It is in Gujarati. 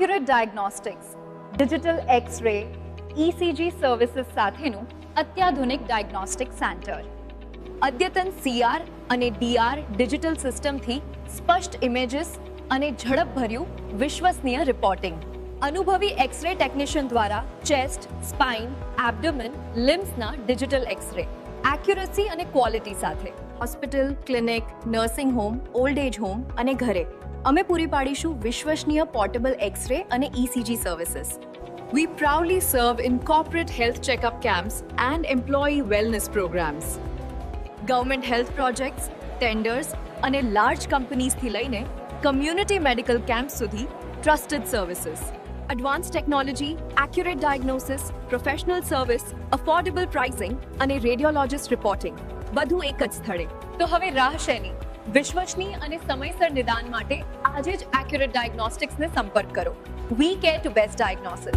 Accurate diagnostics digital X ray ECG services સાથેનું અત્યાધુનિક ડાયગ્નોસ્ટિક સેન્ટર અદ્યતન સીઆર અને ડીઆર ડિજિટલ સિસ્ટમથી સ્પષ્ટ ઇમેજીસ અને ઝડપભર્યું વિશ્વસનીય રિપોર્ટિંગ અનુભવી એક્સરે ટેકનિશિયન દ્વારા ચેસ્ટ સ્પાઇન એબ્ડોમેન લિમ્સના ડિજિટલ એક્સ-રે એક્યુરસી અને ક્વોલિટી સાથે. Hospital clinic nursing home old age home અને ઘરે. અમે પૂરી પાડીશું વિશ્વસનીય પોર્ટેબલ એક્સ-રે અને ECG services we proudly serve in corporate health checkup camps and employee wellness programmes government health projects tenders અને લાર્જ કંપનીઝથી લઈને કમ્યુનિટી મેડિકલ કેમ્પ સુધી trusted services advance technology accurate diagnosis professional service affordable pricing અને રેડિયોલોજિસ્ટ રિપોર્ટિંગ બધું એક જ સ્થળે. તો હવે રાહ શેની વિશ્વસનીય અને સમયસર નિદાન માટે આજે જ એક્યુરેટ ડાયગ્નોસ્ટિક્સને સંપર્ક કરો. We care to best diagnosis